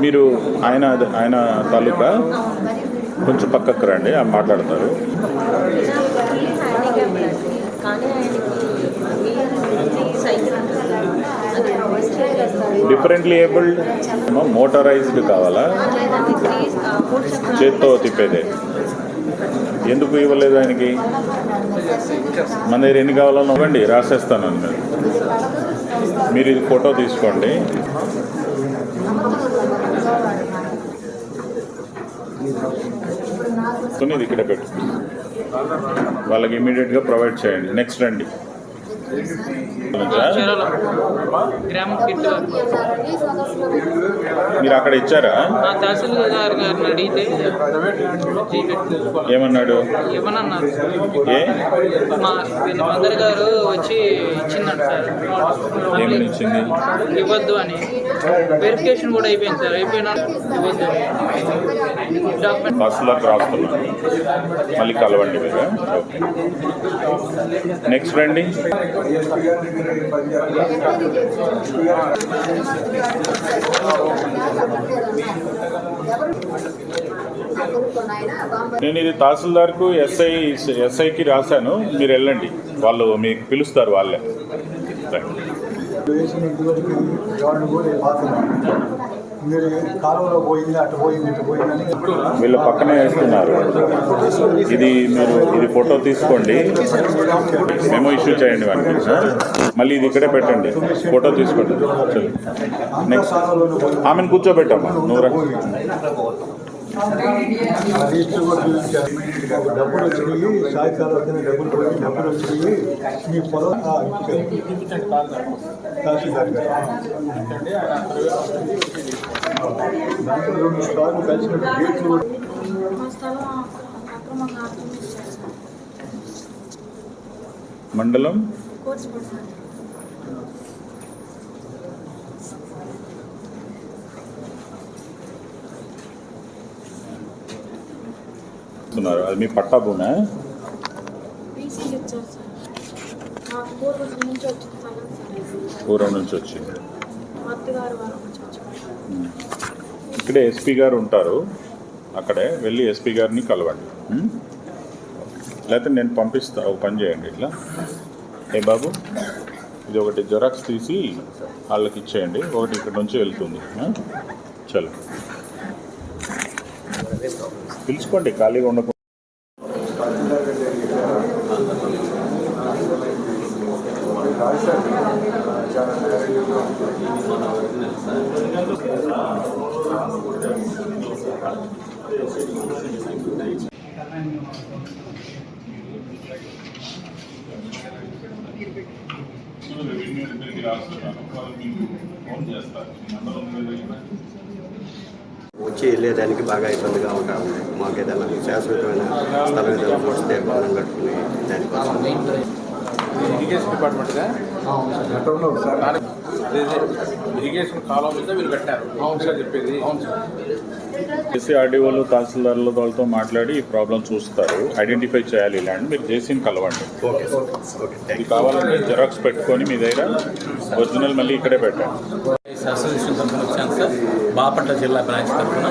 మీరు ఆయన ఆయన తాలూకా కొంచెం పక్కకు రండి ఆ మాట్లాడతారు. డిఫరెంట్లీ ఏబుల్డ్ మోటరైజ్డ్ కావాలా? చేత్తో తిప్పేదే. ఎందుకు ఇవ్వలేదు ఆయనకి? మన దగ్గర ఎన్ని కావాలో ఇవ్వండి రాసేస్తాను అన్నాడు. మీరు ఇది ఫోటో తీసుకోండి. ఇక్కడ పెట్టు. వాళ్ళకి ఇమీడియట్గా ప్రొవైడ్ చేయండి. నెక్స్ట్ రండి. గ్రామ కిట్ మీరు అక్కడ ఇచ్చారా? తహసీల్దార్ గారిని అడిగితే ఏమన్నాడు? ఇవ్వనన్నారు ఏ? మా మదర్ గారు వచ్చి ఇచ్చిందంట సార్. ఏమని ఇచ్చింది? ఇవ్వద్దు అని. వెరిఫికేషన్ కూడా అయిపోయింది సార్. అయిపోయినా ఇవ్వద్దు బస్సులోకి రాస్తున్నాను మళ్ళీ కలవండి మీరు. నెక్స్ట్ రండి. నేను ఇది తహసీల్దార్కు ఎస్ఐ ఎస్ఐకి రాశాను. మీరు వెళ్ళండి. వాళ్ళు మీకు పిలుస్తారు వాళ్ళే. రండి. వేసిన ఇంతవరకు ఎవరిని కూడా పాతున్నాను మీరు కాలువలో పోయింది అటు పోయింది ఇటు పోయిందని వీళ్ళు పక్కనే వేస్తున్నారు. ఇది మీరు ఇది ఫోటో తీసుకోండి. మెమో ఇష్యూ చేయండి వానికి ఆ? మళ్ళీ ఇది ఇక్కడే పెట్టండి. ఫోటో తీసుకోండి. నెక్స్ట్ ఆమెను కూర్చోబెట్టమ్మా. నువ్వు డబ్బులు వచ్చినాయి సాయంకాలం వచ్చిన డబ్బులు పోయి డబ్బులు వచ్చినాయి మీ పొలం తహసీల్దార్ గారు దాంట్లో రెండు స్టార్లు కలిసినట్టు గేట్లు మండలం ఇస్తున్నారు అది మీ పట్టా భూమే పూర్వం నుంచి వచ్చింది. ఇక్కడే ఎస్పీ గారు ఉంటారు. అక్కడే వెళ్ళి ఎస్పీ గారిని కలవండి. లేకపోతే నేను పంపిస్తా ఒక పని చేయండి ఇట్లా. ఏ బాబు? ఇది ఒకటి జెరాక్స్ తీసి వాళ్ళకి ఇచ్చేయండి. ఒకటి ఇక్కడ నుంచి వెళ్తుంది. చలో. పిలుచుకోండి ఖాళీగా ఉండకుండా వచ్చి వెళ్ళేదానికి బాగా ఇబ్బందిగా ఉంటా ఉంది. మాకు ఏదైనా శాశ్వతమైన స్థలం ఏదైనా వస్తే భవనం కట్టుకుని దానికోసం. ఇరిగేషన్ డిపార్ట్మెంట్గా గతంలో ఒకసారి ఇరిగేషన్ కాలం మీద వీళ్ళు కట్టారు. అవును సార్. చెప్పేది. అవును సార్. జేసీ ఆర్డీఓలు తహసీల్దార్ల వాళ్ళతో మాట్లాడి ఈ ప్రాబ్లం చూస్తారు. ఐడెంటిఫై చేయాలి ఇలాంటి. మీరు జేసీని కలవండి. Okay sir. ఓకే థ్యాంక్ ఇది కావాలంటే జెరాక్స్ పెట్టుకొని మీ దగ్గర ఒరిజినల్ మళ్ళీ ఇక్కడే పెట్టండి. అసోసియేషన్ తరఫున వచ్చాను సార్. బాపట్ల జిల్లా బ్రాంచ్ తరఫున.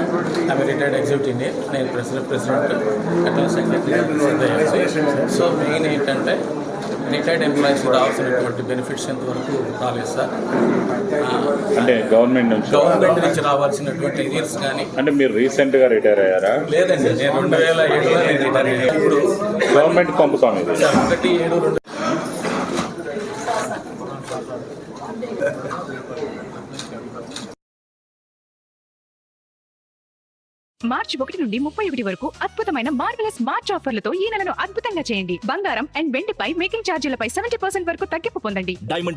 ఆమె రిటైర్డ్ ఎగ్జిక్యూటివ్ ఇంజనీర్ నేను president president secretary so main ఏంటంటే రిటైర్డ్ ఎంప్లాయీస్ రావాల్సినటువంటి బెనిఫిట్స్ ఎంతవరకు రాలేదు సార్. అంటే గవర్నమెంట్ నుంచి? గవర్నమెంట్ నుంచి రావాల్సినటువంటి ఇయర్స్ కానీ అంటే మీరు రీసెంట్గా రిటైర్ అయ్యారా? లేదండి నేను రెండు వేల ఏడులో నేను రిటైర్ అయ్యాను. ఇప్పుడు గవర్నమెంట్ పంపుతాం ఇది. ఒకటి ఏడు రెండు మార్చి ఒకటి నుండి ముప్పై ఒకటి వరకు అద్భుతమైన మార్వెలస్ మార్చ్ ఆఫర్లతో ఈ నెలను అద్భుతంగా చేయండి. బంగారం అండ్ వెండిపై మేకింగ్ ఛార్జీలపై సెవెంటీ పర్సెంట్ వరకు తగ్గింపు పొందండి. డైమండ్